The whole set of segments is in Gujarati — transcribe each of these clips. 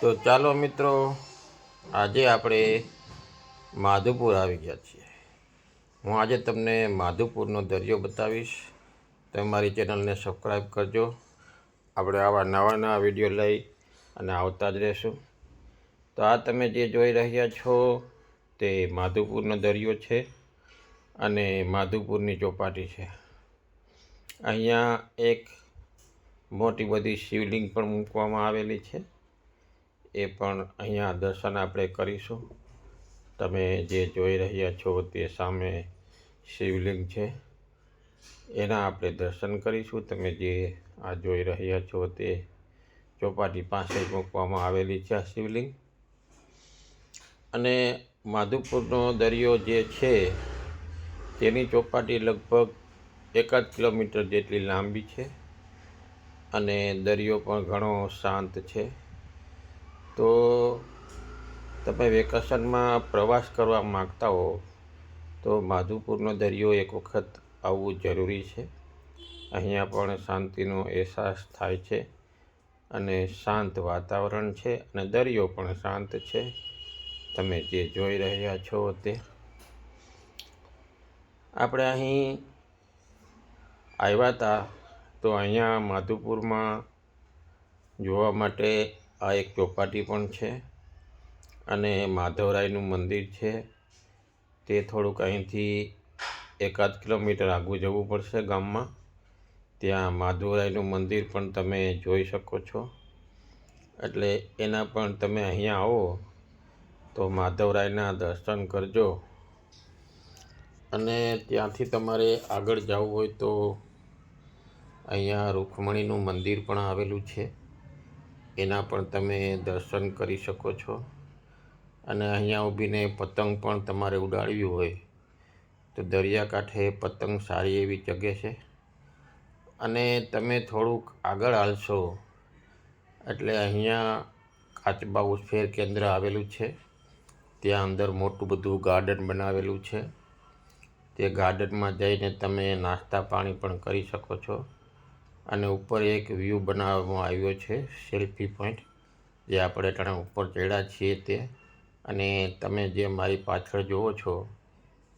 તો ચાલો મિત્રો, આજે આપણે માધુપુર આવી ગયા છીએ. હું આજે તમને માધુપુરનો દરિયો બતાવીશ. તમે મારી ચેનલને સબસ્ક્રાઈબ કરજો. આપણે આવા નવા નવા વીડિયો લઈ અને આવતા જ રહેશું. તો આ તમે જે જોઈ રહ્યા છો તે માધુપુરનો દરિયો છે અને માધુપુરની ચોપાટી છે. અહીંયા એક મોટી બધી શિવલિંગ પણ મૂકવામાં આવેલી છે. એ પણ અહીંયા દર્શન આપણે કરીશું. તમે જે જોઈ રહ્યા છો તે સામે શિવલિંગ છે. એના આપણે દર્શન કરીશું. તમે જે આ જોઈ રહ્યા છો તે ચોપાટી પાસે જ મૂકવામાં આવેલી છે આ શિવલિંગ. અને માધુપુરનો દરિયો જે છે, તેની ચોપાટી લગભગ એકાદ કિલોમીટર જેટલી લાંબી છે. અને દરિયો પણ ઘણો શાંત છે. તો તમે વેકેશનમાં પ્રવાસ કરવા માગતા હો, તો માધુપુરનો દરિયો એક વખત આવવું જરૂરી છે. અહીંયા પણ શાંતિનો અહેસાસ થાય છે અને શાંત વાતાવરણ છે અને દરિયો પણ શાંત છે. તમે જે જોઈ રહ્યા છો તે. આપણે અહીં આવ્યા હતા તો અહીંયા માધુપુરમાં જોવા માટે આ એક ચોપાટી પણ છે અને માધવરાયનું મંદિર છે. તે થોડુંક અહીંથી એકાદ કિલોમીટર આગું જવું પડશે ગામમાં. ત્યાં માધવરાયનું મંદિર પણ તમે જોઈ શકો છો. એટલે એના પણ તમે અહીંયા આવો તો માધવરાયના દર્શન કરજો. અને ત્યાંથી તમારે આગળ જવું હોય તો અહીંયા રૂકમણીનું મંદિર પણ આવેલું છે. એના પણ તમે દર્શન કરી શકો છો. અને અહીંયા ઊભીને પતંગ પણ તમારે ઉડાડવી હોય તો દરિયાકાંઠે પતંગ સારી એવી જગે છે. અને તમે થોડુંક આગળ હાલશો એટલે અહીંયા કાચબા ઉછેર કેન્દ્ર આવેલું છે. ત્યાં અંદર મોટું બધું ગાર્ડન બનાવેલું છે. તે ગાર્ડનમાં જઈને તમે નાસ્તા પાણી પણ કરી શકો છો. અને ઉપર એક વ્યૂ બનાવવામાં આવ્યો છે, સેલ્ફી પોઈન્ટ. જે આપણે ટાણા ઉપર ચડ્યા છીએ તે. અને તમે જે મારી પાછળ જુઓ છો,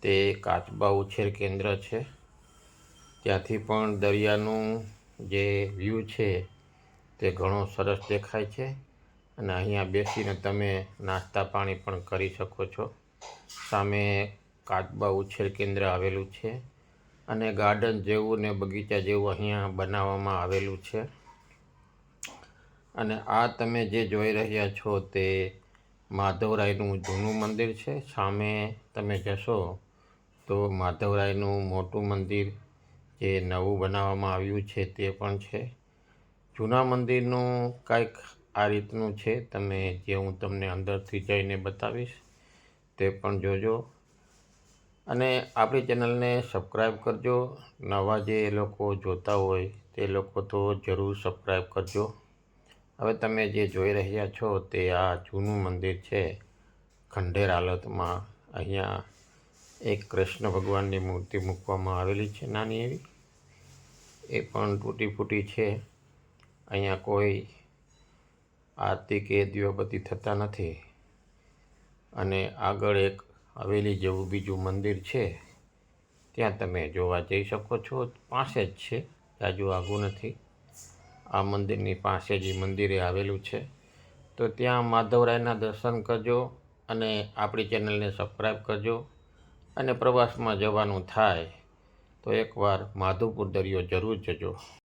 તે કાચબા ઉછેર કેન્દ્ર છે. ત્યાંથી પણ દરિયાનું જે વ્યૂ છે, તે ઘણો સરસ દેખાય છે. અને અહીંયા બેસીને તમે નાસ્તા પાણી પણ કરી શકો છો. સામે કાચબા ઉછેર કેન્દ્ર આવેલું છે. અને ગાર્ડન જેવું ને બગીચા જેવું અહીંયા બનાવવામાં આવેલું છે. અને આ તમે જે જોઈ રહ્યા છો તે માધવરાયનું જૂનું મંદિર છે. સામે તમે જશો તો માધવરાયનું મોટું મંદિર જે નવું બનાવવામાં આવ્યું છે તે પણ છે. જૂના મંદિરનું કાંઈક આ રીતનું છે. તમે જે હું તમને અંદરથી જઈને બતાવીશ તે પણ જોજો. અને આપણી ચેનલને સબસ્ક્રાઈબ કરજો. નવા જે લોકો જોતા હોય તે લોકો તો જરૂર સબસ્ક્રાઈબ કરજો. હવે તમે જે જોઈ રહ્યા છો તે આ જૂનું મંદિર છે ખંડેર હાલતમાં. અહીંયા એક કૃષ્ણ ભગવાનની મૂર્તિ મૂકવામાં આવેલી છે નાની એવી. એ પણ તૂટી ફૂટી છે. અહીંયા કોઈ આરતી કે દીવાબત્તી થતા નથી. અને આગળ એક હવેલી જેવું બીજું મંદિર છે, ત્યાં તમે જોવા જઈ શકો છો. પાસે જ છે, જાજુ આગું નથી. આ મંદિરની પાસે જ મંદિરે આવેલું છે. તો ત્યાં માધવરાયના દર્શન કરજો અને આપણી ચેનલને સબસ્ક્રાઈબ કરજો અને પ્રવાસમાં જવાનું થાય તો એકવાર માધવપુર દરિયો જરૂર જજો.